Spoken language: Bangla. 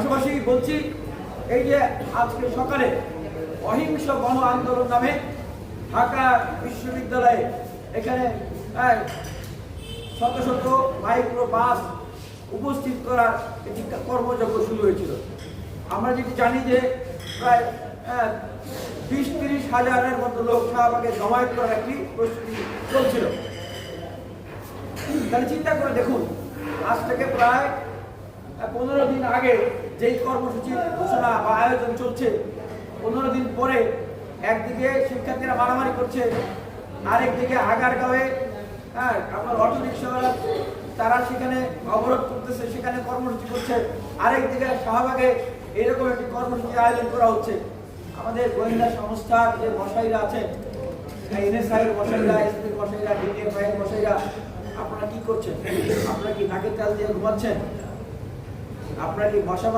পাশাপাশি বলছি এই যে আজকে সকালে অহিংস গণ আন্দোলন নামে ঢাকা বিশ্ববিদ্যালয়ে এখানে আহ, শত শত মাইক্রো বাস উপস্থিত করার একটি কর্মযজ্ঞ শুরু হয়েছিল। আমরা যেটি জানি যে প্রায় বিশ তিরিশ হাজারের মতো লোক শাহবাগে জমায়েত করার একটি প্রস্তুতি চলছিল। তাহলে চিন্তা করে দেখুন আজ থেকে প্রায় পনেরো দিন আগে যেই কর্মসূচির ঘোষণা বা আয়োজন চলছে, পনেরো দিন পরে একদিকে শিক্ষার্থীরা মারামারি করছে, আরেকদিকে আগার আগারগাঁওয়ে হ্যাঁ আপনার অটো তারা সেখানে অবরোধ করতেছে সেখানে কর্মসূচি করছে, আরেকদিকে শাহবাগে এরকম একটি কর্মসূচি আয়োজন করা হচ্ছে। আমাদের গোয়েন্দা সংস্থার যে মশাইরা আছেন এনএসআই এর মশাইরা এসপির মশাইরা ডিএফআই এর মশাইরা, আপনারা কি করছেন? আপনারা কি নাকের চাল দিয়ে ঘুমাচ্ছেন? আপনারা কি মশা